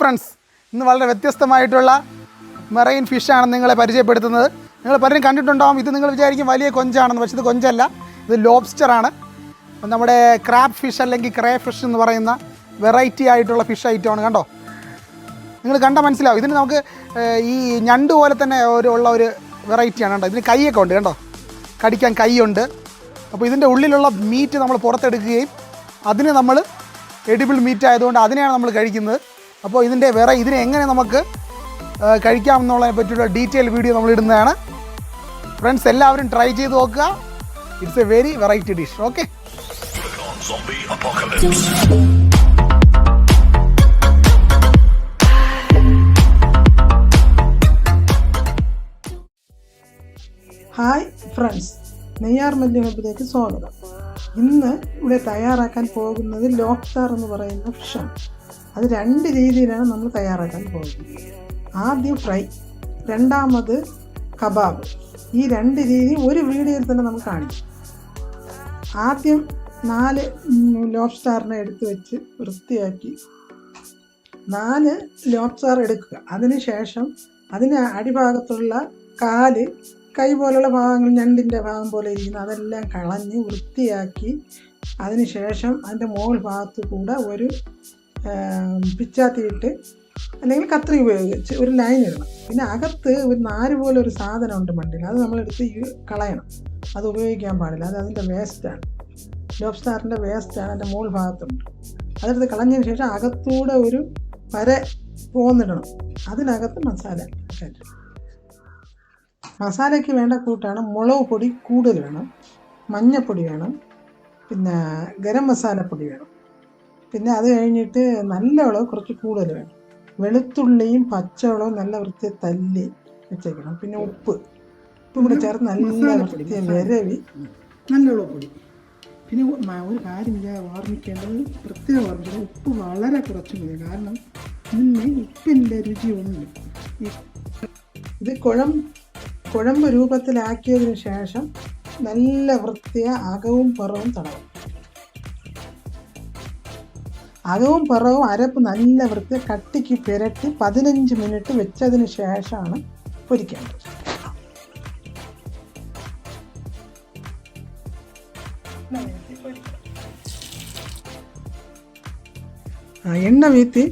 Friends. ഇന്ന് വളരെ വ്യത്യസ്തമായിട്ടുള്ള മെറൈൻ ഫിഷാണ് നിങ്ങളെ പരിചയപ്പെടുത്തുന്നത്. നിങ്ങൾ പലരും കണ്ടിട്ടുണ്ടാവും ഇത് നിങ്ങൾ വിചാരിക്കും വലിയ കൊഞ്ചാണെന്ന് പക്ഷേ ഇത് കൊഞ്ചല്ല. ഇത് ലോബ്സ്റ്ററാണ് നമ്മുടെ ക്രാബ് ഫിഷ് അല്ലെങ്കിൽ ക്രേ ഫിഷ് എന്ന് പറയുന്ന വെറൈറ്റി ആയിട്ടുള്ള ഫിഷ് ഐറ്റമാണ് കണ്ടോ? നിങ്ങൾ കണ്ടാൽ മനസ്സിലാവും. ഇതിന് നമുക്ക് ഈ ഞണ്ട് പോലെ തന്നെ ഒരു ഉള്ള ഒരു വെറൈറ്റിയാണ് കണ്ടോ? ഇതിന് കൈയൊക്കെ ഉണ്ട് കണ്ടോ? കടിക്കാൻ കൈയുണ്ട്. അപ്പോൾ ഇതിന്റെ ഉള്ളിലുള്ള മീറ്റ് നമ്മൾ പുറത്തെടുക്കുകയും അതിന് നമ്മൾ എഡിബിൾ മീറ്റ് ആയതുകൊണ്ട് അതിനെയാണ് നമ്മൾ കഴിക്കുന്നത്. അപ്പോൾ ഇതിന്റെ വേറെ ഇതിനെ എങ്ങനെ നമുക്ക് കഴിക്കാം എന്നുള്ളതിനെ പറ്റിയുള്ള ഡീറ്റെയിൽ വീഡിയോ നമ്മൾ ഇടുന്നതാണ്. ഫ്രണ്ട്സ് എല്ലാവരും ട്രൈ ചെയ്ത് നോക്കുക. It's a very variety dish okay. Hi friends Neyyar Malli ഹബിലേക്ക് സ്വാഗതം. ഇന്ന് ഇവിടെ തയ്യാറാക്കാൻ പോകുന്നത് ലോക്താർ എന്ന് പറയുന്ന ഫിഷാണ് അത് രണ്ട് രീതിയിലാണ് നമ്മൾ തയ്യാറാക്കാൻ പോകുന്നത്. ആദ്യം ഫ്രൈ രണ്ടാമത് കബാബ്. ഈ രണ്ട് രീതി ഒരു വീഡിയോയിൽ തന്നെ നമുക്ക് കാണിക്കും ആദ്യം നാല് ലോബ്സ്റ്റാറിനെ എടുത്ത് വെച്ച് വൃത്തിയാക്കി നാല് ലോബ്സ്റ്റാർ എടുക്കുക. അതിനുശേഷം അതിന് അടിഭാഗത്തുള്ള കാൽ കൈ പോലുള്ള ഭാഗങ്ങൾ ഞണ്ടിന്റെ ഭാഗം പോലെ ഇരിക്കുന്ന അതെല്ലാം കളഞ്ഞ് വൃത്തിയാക്കി അതിനുശേഷം അതിന്റെ മുകൾ ഭാഗത്ത് കൂടെ ഒരു പിച്ചാത്തിയിട്ട് അല്ലെങ്കിൽ കത്രി ഉപയോഗിച്ച് ഒരു ലൈൻ ഇടണം. പിന്നെ അകത്ത് ഒരു നാര് പോലെ ഒരു സാധനം ഉണ്ട് മണ്ടിൽ. അത് നമ്മളെടുത്ത് കളയണം. അത് ഉപയോഗിക്കാൻ പാടില്ല. അത് അതിന്റെ വേസ്റ്റാണ് ലോബ്സ്റ്റാറിന്റെ വേസ്റ്റാണ് അതിന്റെ മുകൾ ഭാഗത്തുണ്ട്. അതെടുത്ത് കളഞ്ഞതിന് ശേഷം അകത്തൂടെ ഒരു വര പോന്നിടണം. അതിനകത്ത് മസാല മസാലയ്ക്ക് വേണ്ട കൂട്ടാണ് മുളക് പൊടി കൂടുതൽ വേണം. മഞ്ഞൾപ്പൊടി വേണം. പിന്നെ ഗരം മസാലപ്പൊടി വേണം. പിന്നെ അത് കഴിഞ്ഞിട്ട് നല്ല മുളക് കുറച്ച് കൂടുതൽ വേണം. വെളുത്തുള്ളിയും പച്ചവളവും നല്ല വൃത്തി തല്ലി വെച്ചേക്കണം. പിന്നെ ഉപ്പ്. ഉപ്പും കൂടെ ചേർത്ത് നല്ല വൃത്തി വിരവി. നല്ല പൊടി. പിന്നെ ഒരു കാര്യം ഞാൻ ഓർമ്മിക്കേണ്ടത് പ്രത്യേകം ഓർമ്മിക്കേണ്ടത് ഉപ്പ് വളരെ കുറച്ച് മതി. കാരണം ഇതിന് ഉപ്പിന്റെ രുചി ഒന്നും ഈ ഇത് കുഴം കുഴമ്പ് രൂപത്തിലാക്കിയതിന് ശേഷം നല്ല വൃത്തിയ അകവും പുറവും തടവും. അകവും പിറവും അരപ്പ് നല്ല വൃത്തി കട്ടിക്ക് പുരട്ടി പതിനഞ്ച് മിനിറ്റ് വെച്ചതിന് ശേഷമാണ് പൊരിക്കേണ്ടത്. ആ എണ്ണ വീത്തി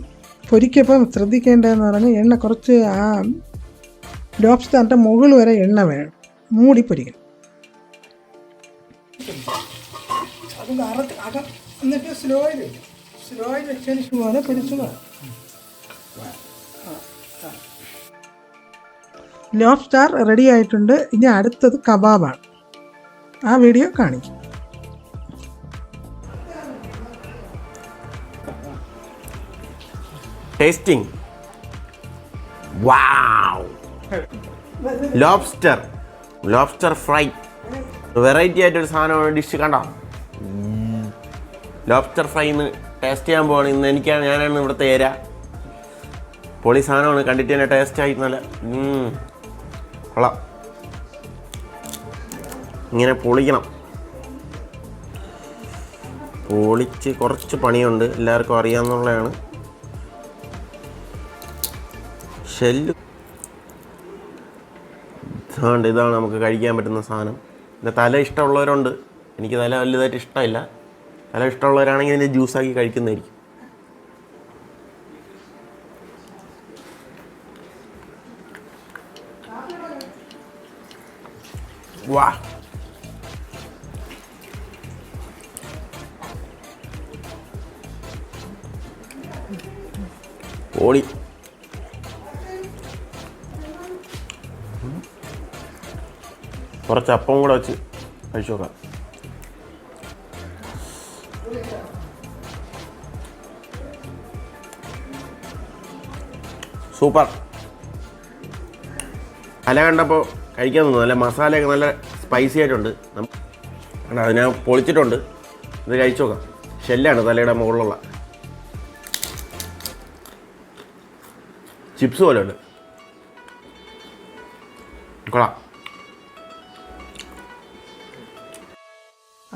പൊരിക്കപ്പം ശ്രദ്ധിക്കേണ്ടതെന്ന് പറഞ്ഞാൽ എണ്ണ കുറച്ച് ആ ലോബ്സ്റ്ററിന്റെ മുകളിൽ വരെ എണ്ണ വേണം. മൂടി പൊരിക്കണം. അത് എന്നിട്ട് സ്ലോയിൽ വയ്ക്കും സ്ലോയിൽ ലോബ്സ്റ്റാർ റെഡി ആയിട്ടുണ്ട്. ഇനി അടുത്തത് കബാബാണ്. ആ വീഡിയോ കാണിക്കും. Tasting wow lobster lobster fry variety ആയിട്ടൊരു സാധനമാണ് ഡിഷ് കണ്ടോ? ലോബ്സ്റ്റർ ഫ്രൈ ഇന്ന് ടേസ്റ്റ് ചെയ്യാൻ പോവാണ്. ഇന്ന് എനിക്കാണ് ഞാനാണ് ഇവിടുത്തെ ഏര. പൊളി സാധനമാണ്. കണ്ടിട്ട് തന്നെ ടേസ്റ്റ് ആയി നല്ല. കൊള്ളാം. ഇങ്ങനെ പൊളിക്കണം. പൊളിച്ച് കുറച്ച് പണിയുണ്ട്. എല്ലാവർക്കും അറിയാമെന്നുള്ളതാണ് ഷെല്ല് ഇതാണ് ഇതാണ് നമുക്ക് കഴിക്കാൻ പറ്റുന്ന സാധനം. പിന്നെ തല ഇഷ്ടമുള്ളവരുണ്ട്. എനിക്ക് തല വലുതായിട്ട് ഇഷ്ടമില്ല. തല ഇഷ്ടമുള്ളവരാണെങ്കിൽ ഇതിന്റെ ജ്യൂസാക്കി കഴിക്കുന്നതായിരിക്കും. വാ. ഓടി കുറച്ച് അപ്പം കൂടെ വെച്ച് കഴിച്ചു നോക്കാം. സൂപ്പർ. അല കണ്ടപ്പോൾ കഴിക്കാൻ തോന്നുന്നു. നല്ല മസാലയൊക്കെ നല്ല സ്പൈസി ആയിട്ടുണ്ട്. നം- അതിനെ പൊളിച്ചിട്ടുണ്ട്. ഇത് കഴിച്ചു നോക്കാം. ഷെല്ലാണ് തലയുടെ മുകളിലുള്ള. ചിപ്സ് പോലെ ഉണ്ട്. കൊള്ളാം.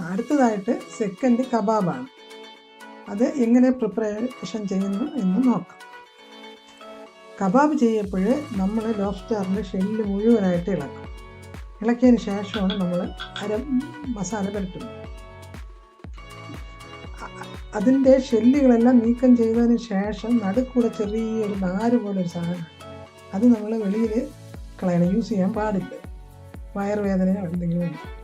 അടുത്തതായിട്ട് സെക്കൻഡ് കബാബാണ്. അത് എങ്ങനെ പ്രിപ്പറേഷൻ ചെയ്യുന്നു എന്ന് നോക്കാം. കബാബ് ചെയ്യുമ്പോൾ നമ്മൾ ലോബ്സ്റ്ററിന്റെ ഷെല്ല് മുഴുവനായിട്ട് ഇളക്കും. ഇളക്കിയതിന് ശേഷമാണ് നമ്മൾ അര മസാല പുരട്ടുന്നത് അതിന്റെ ഷെല്ലുകളെല്ലാം നീക്കം ചെയ്തതിന് ശേഷം നടുക്കൂടെ ചെറിയൊരു നാര് ഒരു സാധനം. അത് നമ്മൾ വെളിയിൽ കളയണം. യൂസ് ചെയ്യാൻ പാടില്ല. വയറുവേദനയോ എന്തെങ്കിലും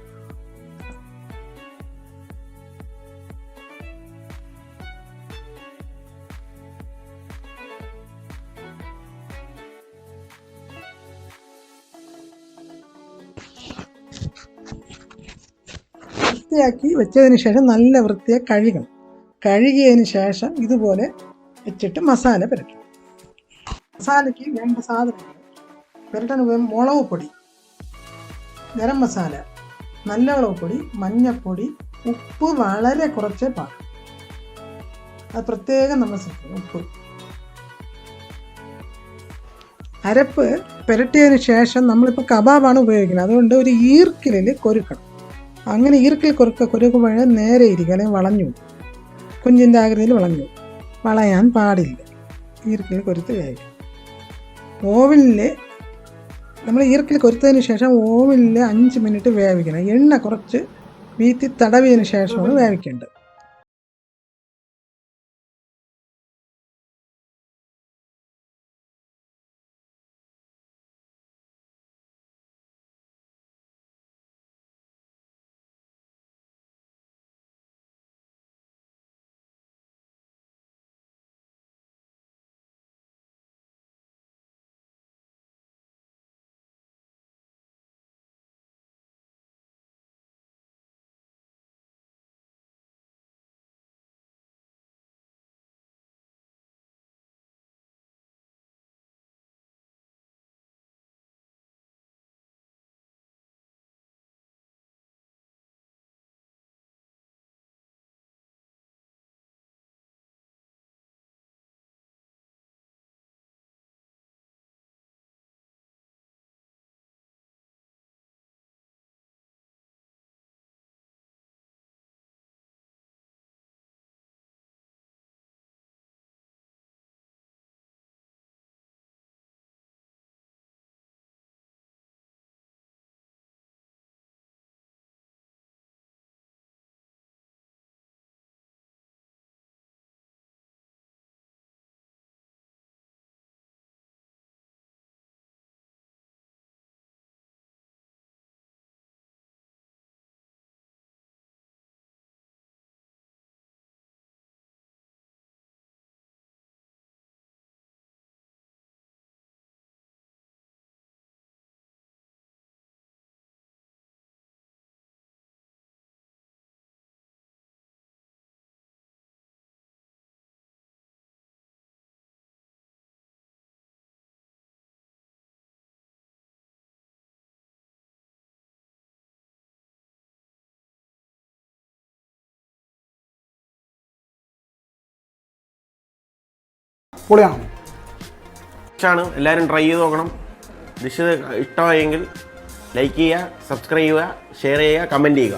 വൃത്തിയാക്കി വെച്ചതിന് ശേഷം നല്ല വൃത്തിയെ കഴുകണം. കഴുകിയതിന് ശേഷം ഇതുപോലെ വെച്ചിട്ട് മസാല പുരട്ടും. മസാലയ്ക്ക് വേണ്ട സാധനങ്ങൾ. പുരട്ടാൻ മുളക് പൊടി ഗരം മസാല നല്ല മുളക് പൊടി മഞ്ഞൾപ്പൊടി ഉപ്പ് വളരെ കുറച്ചേ പാടും അത് പ്രത്യേകം നമ്മൾ ശ്രദ്ധിക്കണം ഉപ്പ്. അരപ്പ് പുരട്ടിയതിന് ശേഷം നമ്മളിപ്പോൾ കബാബാണ് ഉപയോഗിക്കുന്നത്. അതുകൊണ്ട് ഒരു ഈർക്കിലിൽ കൊരുക്കണം. അങ്ങനെ ഈർക്കിൽ കുരുക്ക് കൊരുക്കുമ്പോൾ നേരെ ഇരിക്കും അല്ലെങ്കിൽ വളഞ്ഞു. കുഞ്ഞിന്റെ ആകൃതിയിൽ വളഞ്ഞു. വളയാൻ പാടില്ല. ഈർക്കിൽ കൊരുത്ത് കഴിക്കും ഓവനിൽ നമ്മൾ ഈർക്കിൽ കൊരുത്തതിന് ശേഷം ഓവനിൽ അഞ്ച് മിനിറ്റ് വേവിക്കണം. എണ്ണ കുറച്ച് വീത്തി തടവിയതിന് ശേഷമാണ് വേവിക്കേണ്ടത്. പൊളിയാണോ ാണ് എല്ലാവരും ട്രൈ ചെയ്ത് നോക്കണം. ഡിഷ് ഇഷ്ടമായെങ്കിൽ ലൈക്ക് ചെയ്യുക സബ്സ്ക്രൈബ് ചെയ്യുക ഷെയർ ചെയ്യുക കമന്റ് ചെയ്യുക.